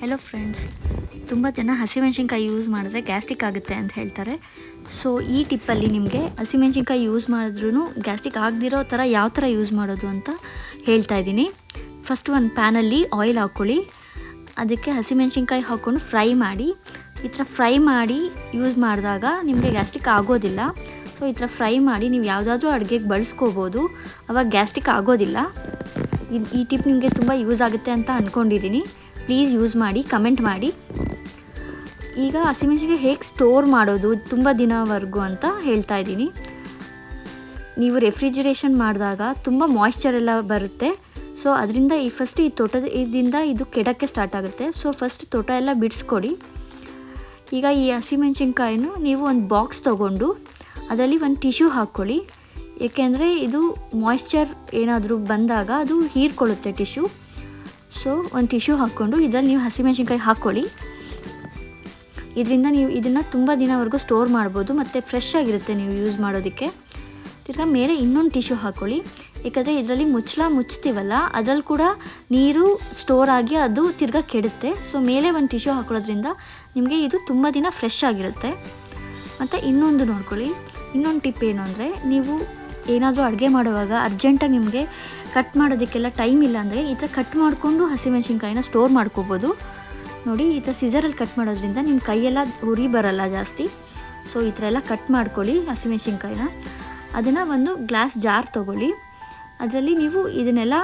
Hello friends ತುಂಬ ಜನ ಹಸಿಮೆಣ್ಸಿನ್ಕಾಯಿ ಯೂಸ್ ಮಾಡಿದ್ರೆ ಗ್ಯಾಸ್ಟಿಕ್ ಆಗುತ್ತೆ ಅಂತ ಹೇಳ್ತಾರೆ. ಸೊ ಈ ಟಿಪ್ಪಲ್ಲಿ ನಿಮಗೆ ಹಸಿಮೆಣ್ಸಿನ್ಕಾಯಿ ಯೂಸ್ ಮಾಡಿದ್ರೂ ಗ್ಯಾಸ್ಟಿಕ್ ಆಗದಿರೋ ಥರ ಯಾವ ಥರ ಯೂಸ್ ಮಾಡೋದು ಅಂತ ಹೇಳ್ತಾ ಇದ್ದೀನಿ. ಫಸ್ಟ್ ಒಂದು ಪ್ಯಾನಲ್ಲಿ ಆಯಿಲ್ ಹಾಕ್ಕೊಳ್ಳಿ ಅದಕ್ಕೆ ಹಸಿಮೆಣ್ಸಿನ್ಕಾಯಿ ಹಾಕ್ಕೊಂಡು ಫ್ರೈ ಮಾಡಿ. ಈ ಥರ ಫ್ರೈ ಮಾಡಿ ಯೂಸ್ ಮಾಡಿದಾಗ ನಿಮಗೆ ಗ್ಯಾಸ್ಟಿಕ್ ಆಗೋದಿಲ್ಲ. ಸೊ ಈ ಥರ ಫ್ರೈ ಮಾಡಿ ನೀವು ಯಾವುದಾದ್ರೂ ಅಡುಗೆಗೆ ಬಳಸ್ಕೋಬೋದು. ಅವಾಗ ಗ್ಯಾಸ್ಟಿಕ್ ಆಗೋದಿಲ್ಲ. ಈ ಟಿಪ್ ನಿಮಗೆ ತುಂಬ ಯೂಸ್ ಆಗುತ್ತೆ ಅಂತ ಅಂದ್ಕೊಂಡಿದ್ದೀನಿ ಪ್ಲೀಸ್ ಯೂಸ್ ಮಾಡಿ ಕಮೆಂಟ್ ಮಾಡಿ. ಈಗ ಹಸಿಮೆಣಸಿಗೆ ಹೇಗೆ ಸ್ಟೋರ್ ಮಾಡೋದು, ತುಂಬ ದಿನವರೆಗೂ ಅಂತ ಹೇಳ್ತಾ ಇದ್ದೀನಿ. ನೀವು ರೆಫ್ರಿಜಿರೇಷನ್ ಮಾಡಿದಾಗ ತುಂಬ ಮಾಯ್ಶ್ಚರ್ ಎಲ್ಲ ಬರುತ್ತೆ. ಸೊ ಅದರಿಂದ ಈ ಫಸ್ಟ್ ಈ ತೋಟದ, ಇದರಿಂದ ಇದು ಕೆಡಕ್ಕೆ ಸ್ಟಾರ್ಟ್ ಆಗುತ್ತೆ. ಸೊ ಫಸ್ಟ್ ತೋಟ ಎಲ್ಲ ಬಿಡಿಸ್ಕೊಡಿ. ಈಗ ಈ ಹಸಿಮೆಣ್ಸಿನ್ಕಾಯಿನೂ ನೀವು ಒಂದು ಬಾಕ್ಸ್ ತೊಗೊಂಡು ಅದರಲ್ಲಿ ಒಂದು ಟಿಶ್ಯೂ ಹಾಕ್ಕೊಳ್ಳಿ. ಏಕೆಂದರೆ ಇದು ಮಾಯ್ಶ್ಚರ್ ಏನಾದರೂ ಬಂದಾಗ ಅದು ಹೀರ್ಕೊಳ್ಳುತ್ತೆ ಟಿಶ್ಯೂ ಸೊ ಒಂದು ಟಿಶ್ಯೂ ಹಾಕ್ಕೊಂಡು ಇದರಲ್ಲಿ ನೀವು ಹಸಿಮೆಣ್ಸಿನ್ಕಾಯಿ ಹಾಕ್ಕೊಳ್ಳಿ. ಇದರಿಂದ ನೀವು ಇದನ್ನು ತುಂಬ ದಿನವರೆಗೂ ಸ್ಟೋರ್ ಮಾಡ್ಬೋದು, ಮತ್ತು ಫ್ರೆಶ್ ಆಗಿರುತ್ತೆ ನೀವು ಯೂಸ್ ಮಾಡೋದಕ್ಕೆ. ತಿರ್ಗಾ ಮೇಲೆ ಇನ್ನೊಂದು ಟಿಶ್ಯೂ ಹಾಕ್ಕೊಳ್ಳಿ. ಏಕೆಂದರೆ ಇದರಲ್ಲಿ ಮುಚ್ಚಳ ಮುಚ್ತೀವಲ್ಲ, ಅದರಲ್ಲಿ ಕೂಡ ನೀರು ಸ್ಟೋರ್ ಆಗಿ ಅದು ತಿರ್ಗಾ ಕೆಡುತ್ತೆ. ಸೊ ಮೇಲೆ ಒಂದು ಟಿಶ್ಯೂ ಹಾಕೊಳ್ಳೋದ್ರಿಂದ ನಿಮಗೆ ಇದು ತುಂಬ ದಿನ ಫ್ರೆಶ್ ಆಗಿರುತ್ತೆ. ಮತ್ತು ಇನ್ನೊಂದು ನೋಡ್ಕೊಳ್ಳಿ. ಇನ್ನೊಂದು ಟಿಪ್ ಏನು ಅಂದರೆ, ನೀವು ಏನಾದರೂ ಅಡುಗೆ ಮಾಡುವಾಗ ಅರ್ಜೆಂಟಾಗಿ ನಿಮಗೆ ಕಟ್ ಮಾಡೋದಕ್ಕೆಲ್ಲ ಟೈಮ್ ಇಲ್ಲ ಅಂದರೆ ಈ ಥರ ಕಟ್ ಮಾಡಿಕೊಂಡು ಹಸಿಮೆಣ್ಸಿನ್ಕಾಯಿನ ಸ್ಟೋರ್ ಮಾಡ್ಕೋಬೋದು. ನೋಡಿ, ಈ ಥರ ಸಿಸರಲ್ಲಿ ಕಟ್ ಮಾಡೋದ್ರಿಂದ ನಿಮ್ಮ ಕೈಯೆಲ್ಲ ಉರಿ ಬರಲ್ಲ ಜಾಸ್ತಿ. ಸೊ ಈ ಥರ ಎಲ್ಲ ಕಟ್ ಮಾಡ್ಕೊಳ್ಳಿ ಹಸಿಮೆಣ್ಸಿನ್ಕಾಯಿನ. ಅದನ್ನು ಒಂದು ಗ್ಲಾಸ್ ಜಾರ್ ತೊಗೊಳ್ಳಿ. ಅದರಲ್ಲಿ ನೀವು ಇದನ್ನೆಲ್ಲ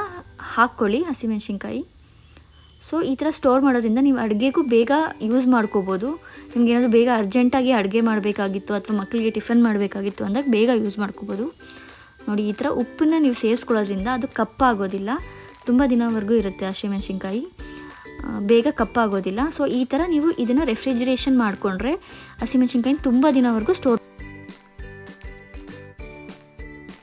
ಹಾಕ್ಕೊಳ್ಳಿ ಹಸಿಮೆಣ್ಸಿನ್ಕಾಯಿ. ಸೊ ಈ ಥರ ಸ್ಟೋರ್ ಮಾಡೋದ್ರಿಂದ ನೀವು ಅಡುಗೆಗೂ ಬೇಗ ಯೂಸ್ ಮಾಡ್ಕೋಬೋದು. ನಿಮ್ಗೆ ಏನಾದರೂ ಬೇಗ ಅರ್ಜೆಂಟಾಗಿ ಅಡುಗೆ ಮಾಡಬೇಕಾಗಿತ್ತು ಅಥವಾ ಮಕ್ಕಳಿಗೆ ಟಿಫನ್ ಮಾಡಬೇಕಾಗಿತ್ತು ಅಂದಾಗ ಬೇಗ ಯೂಸ್ ಮಾಡ್ಕೋಬೋದು. ನೋಡಿ, ಈ ಥರ ಉಪ್ಪನ್ನ ನೀವು ಸೇರಿಸ್ಕೊಳ್ಳೋದ್ರಿಂದ ಅದು ಕಪ್ಪಾಗೋದಿಲ್ಲ. ತುಂಬ ದಿನವರೆಗೂ ಇರುತ್ತೆ ಹಸಿಮೆಣ್ಸಿನ್ಕಾಯಿ. ಬೇಗ ಕಪ್ಪಾಗೋದಿಲ್ಲ. ಸೊ ಈ ಥರ ನೀವು ಇದನ್ನು ರೆಫ್ರಿಜಿರೇಷನ್ ಮಾಡಿಕೊಂಡ್ರೆ ಹಸಿಮೆಣ್ಸಿನ್ಕಾಯಿ ತುಂಬ ದಿನವರೆಗೂ ಸ್ಟೋರ್